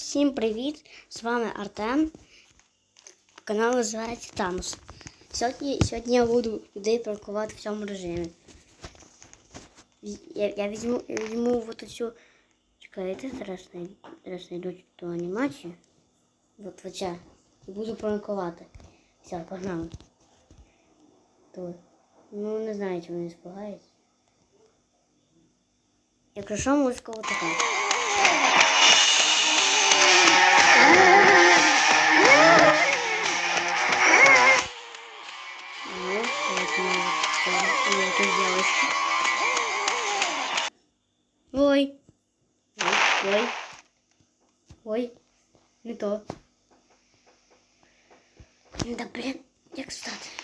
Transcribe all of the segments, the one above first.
Всім привіт! З вами Артем. Канал називається Танус. Сьогодні, сьогодні я буду людей паркувати в цьому режимі. Я, я візьму, візьму вот цю. Чекайте, зараз зараз знайду ту анімацію. От оця. І буду пранкувати. Все, погнали. Тут. Ну, не знаю, чи вони спугаються. Якщо що, музика отака. Ой. Ой, ой. Ой, не то. Да, блин, як встати?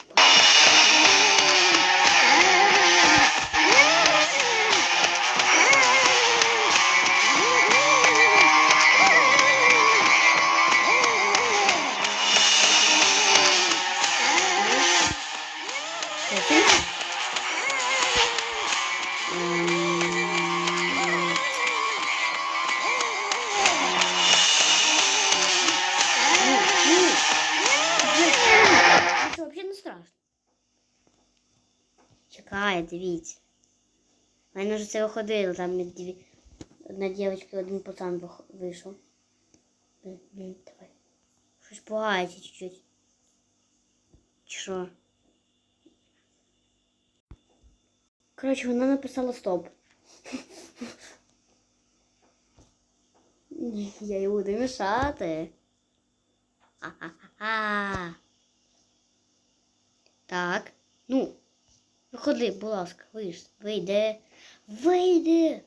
Це взагалі не страшно. Чекай, дивіться. У мене вже це виходило, там дві... одна дівчинка, один пацан вийшов. Блін, давай. Щось пугається чуть-чуть. Чи що? Коротше, вона написала стоп. Я їй буду мішати. Ха-ха-ха. Так. Ну, виходи, будь ласка, вийш, вийди. Вийди.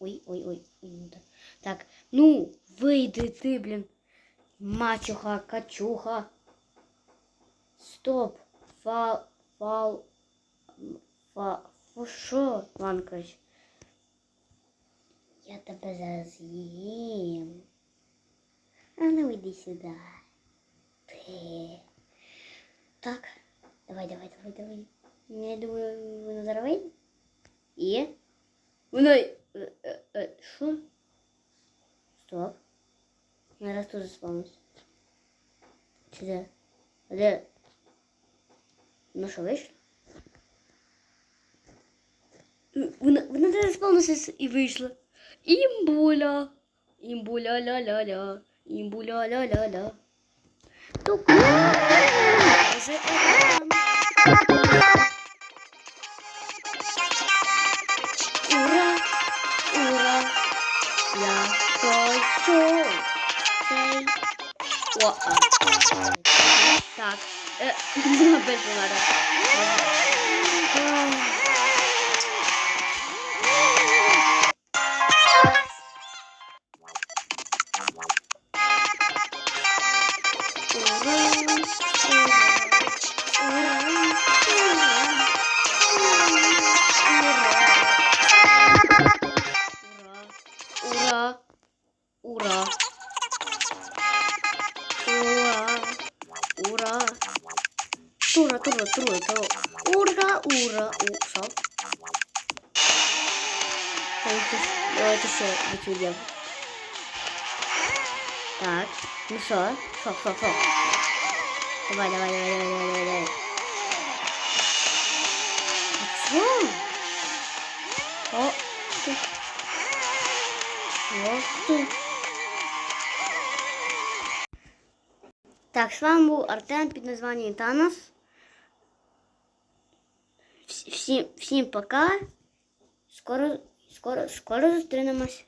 Ой, ой, ой. ой, так. Ну, вийди ти, блін. Мачуха, качуха. Стоп. Фал, фал, фа, фу, що, Ладно. Я тебе зараз з'їм. А ну йди сюди. Ти. Так. Давай, давай, давай, давай. Я думаю, вона зараз вийде. І? Вона... е, е, е, Що? Стоп. Я раз тут заспавнився. Чи де? А де? Ну що, вийшло? Вона, вона зараз заспавнилася і вийшла. Імбуля. Імбуля ля-ля-ля. Імбуля ля-ля-ля. Тук. Вже екран. Ура! Ура! Я хочу цей. О, а. Так. Е, опять помада. Ура! Тура, тура, тура, тура. Ура, ура, у, що? Давайте, давайте ще відведемо. Так, ну що? Що, що, що? Давай, давай, давай, давай, давай, давай. А що? О, ти. Ох ти. Так, с вами был Артем під названием Танос. Всем, всім пока. Скоро, скоро, скоро зустрінемось.